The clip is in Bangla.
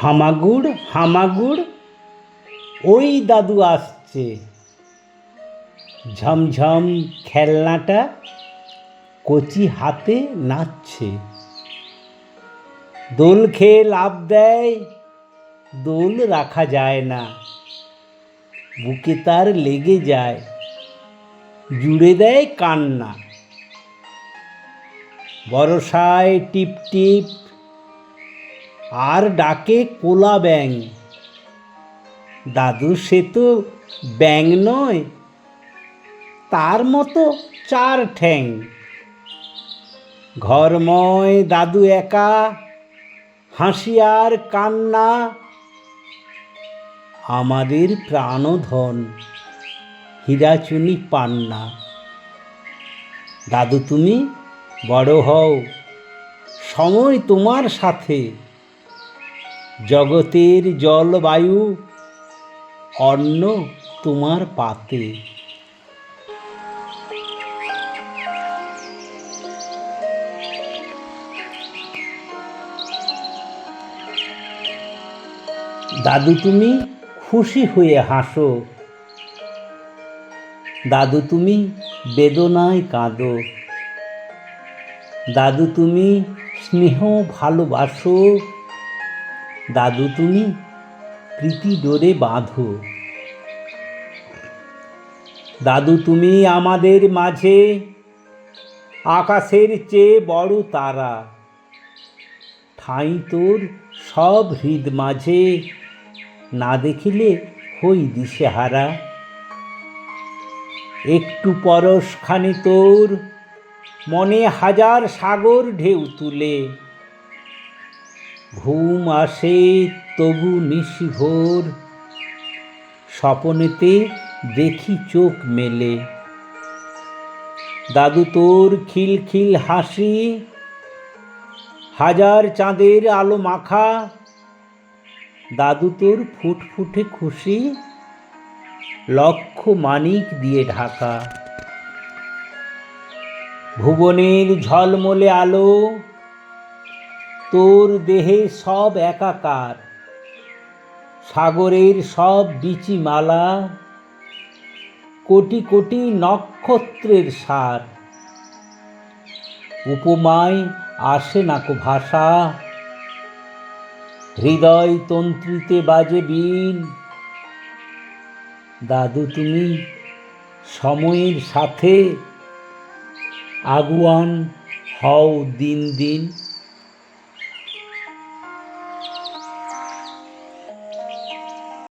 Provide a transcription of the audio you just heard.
হামাগুড় হামাগুড়, ওই দাদু আসছে। ঝমঝম খেলনাটা কচি হাতে নাচছে। দোল খেয়ে লাভ দেয়, দোল রাখা যায় না। বুকে তার লেগে যায়, জুড়ে দেয় কান্না। বরসায় টিপ টিপ আর ডাকে কোলা ব্যাং দাদু, সে তো ব্যাং নয়, তার মতো চার ঠ্যাং। ঘরময় দাদু একা, হাসি আর কান্না, আমাদের প্রাণধন হীরাচুনি পান্না। দাদু, তুমি বড় হও, সময় তোমার সাথে। জগতের জলবায়ু অন্ন তোমার পাতে। দাদু তুমি খুশি হয়ে হাসো। দাদু তুমি বেদনায় কাঁদো। দাদু তুমি স্নেহ ভালোবাসো। দাদু তুমি প্রীতি ডোরে বাঁধো। দাদু তুমি আমাদের মাঝে আকাশের চেয়ে বড় তারা। ঠাঁই তোর সব হৃদ মাঝে, না দেখিলে হই দিশেহারা। একটু পরশখানি তোর মনে হাজার সাগর ঢেউ তুলে। ঘুম আসে তবু নিশিভোর স্বপনেতে দেখি চোখ মেলে। দাদু তোর খিলখিল হাসি। হাজার চাঁদের আলো মাখা। দাদু তোর ফুটফুটে খুশি। লক্ষ মানিক দিয়ে ঢাকা। ভুবনের ঝলমলে আলো। তোর দেহে সব একাকার, সাগরের সব বিচি মালা, কোটি কোটি নক্ষত্রের সার। উপমায় আসে নাকো ভাষা, হৃদয় তন্ত্রীতে বাজে বিন। দাদু, তুমি সময়ের সাথে আগুয়ান হও দিন দিন।